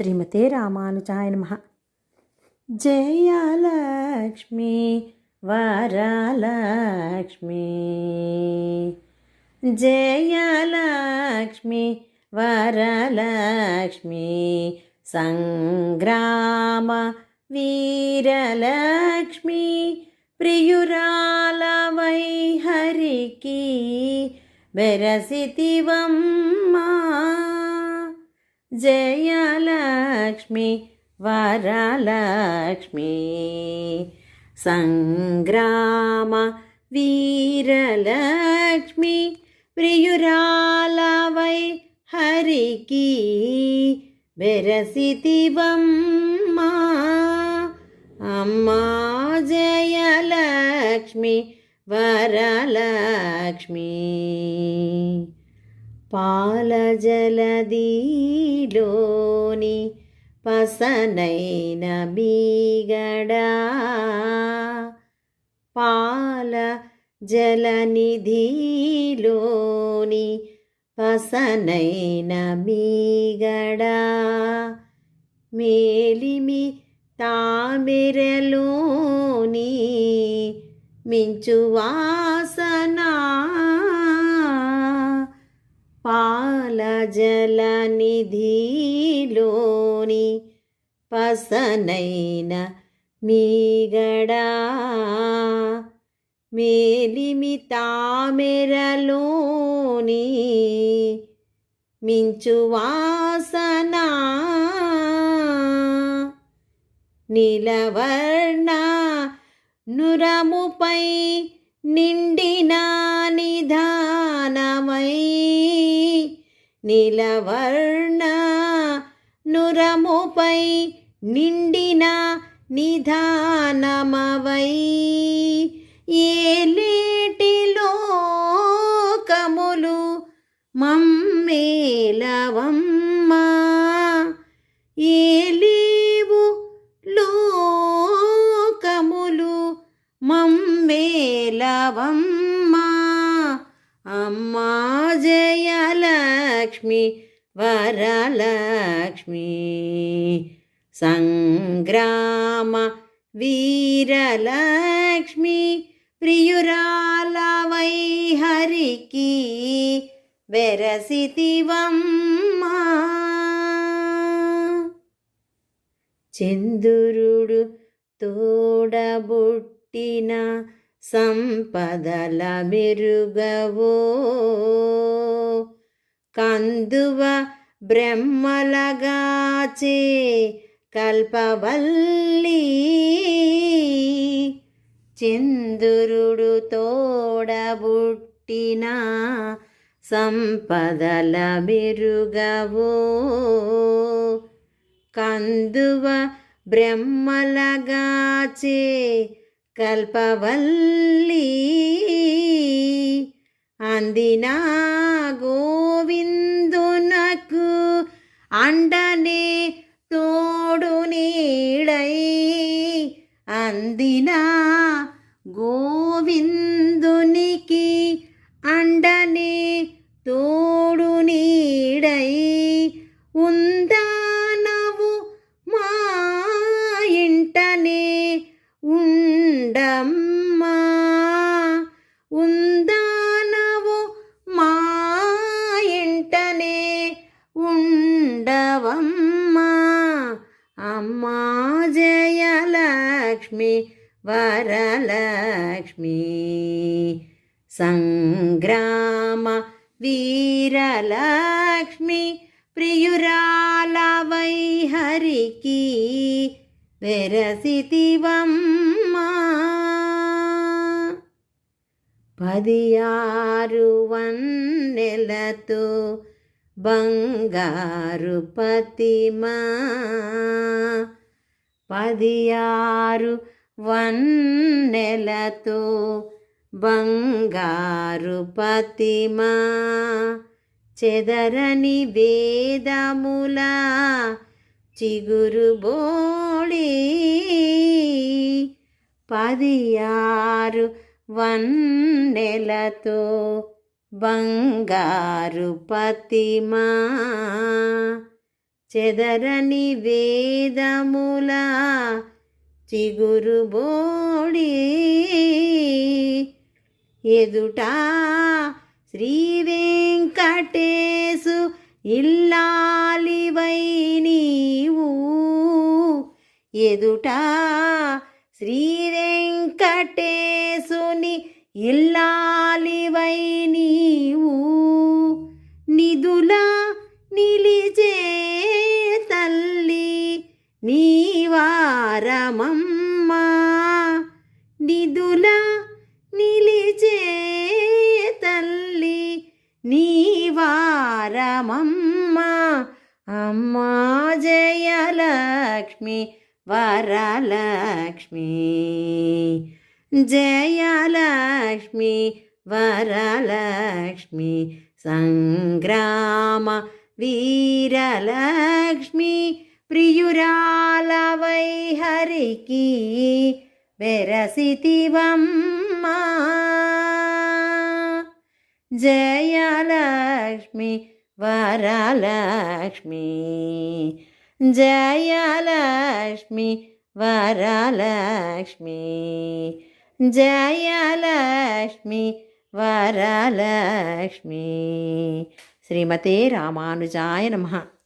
శ్రీమతే రామానుజాయ నమ. జయలక్ష్మి వరలక్ష్మి. జయలక్ష్మి వరలక్ష్మి. సంగ్రామ వీరలక్ష్మి ప్రియురాల వైహరికి. బెరసితివమ్మా జయలక్ష్మి వరలక్ష్మి. సంగ్రామ వీరలక్ష్మి ప్రియురాలవై హరికి బెరసితివమ్మా అమ్మా జయలక్ష్మి వరలక్ష్మి. పాలజలదీలోని పసనైన మీగడా. పాల జలనిధిలోని పసనైన మీగడా. మేలిమి తామిరలోని మించువాసనా వాసనా పాల జలనిధిలోని పసనైన మీగడా మేలిమి తామెరలోని మించు వాసనా నీలవర్ణ నురముపై నిండిన నిధానమై నీలవర్ణ నురముపై నిండిన నిధానమవై. ఏలేటిలోకములు మమ్మేలవమ్మా ఏలేవు లోకములు మమ్మేలవమ్మ జయలక్ష్మి వరలక్ష్మి. సంగ్రామ వీరలక్ష్మి ప్రియురాల వైహరికి వెరసితివమ్మా. చందురుడు తోడబుట్టిన సంపదల మెరుగవో. కందువ బ్రహ్మలగాచే కల్పవల్లి చందురుడు తోడబుట్టిన సంపదల మెరుగవో. కందువ బ్రహ్మలగాచే కల్పవల్లి అందినా గోవిందునకు అండనే తోడు నీడై. అందినా గోవిందునికి అండనే లక్ష్మి వరలక్ష్మి. సంగ్రామ వీరలక్ష్మి ప్రియురాల వైహరికి వెరసితివమ్మా. పదియారు వన్నెలతో బంగారు పతిమా. పదియారు వన్నెలతో బంగారు పతిమా చెదరని వేదముల చిగురు బోళి పదియారు వన్నెలతో బంగారు పతిమా చెదరని వేదముల చిగురు బోడి ఎదుట శ్రీ వెంకటేశు ఇల్లాలివై నీవు. ఎదుట శ్రీ వెంకటేశుని ఇల్లాలివై నీవు. నిధుల నిలిచే నీవారమమ్మా నిధుల నిలిచే తల్లి నీవారమమ్మా అమ్మా జయలక్ష్మి వరలక్ష్మి. జయలక్ష్మి వరలక్ష్మి సంగ్రామ వీరలక్ష్మి ప్రియురాలవై హరికి వెరసితివమ్మా జయలక్ష్మి వరలక్ష్మి జయలక్ష్మి వరలక్ష్మి జయలక్ష్మి వరలక్ష్మి. శ్రీమతే రామానుజాయ నమః.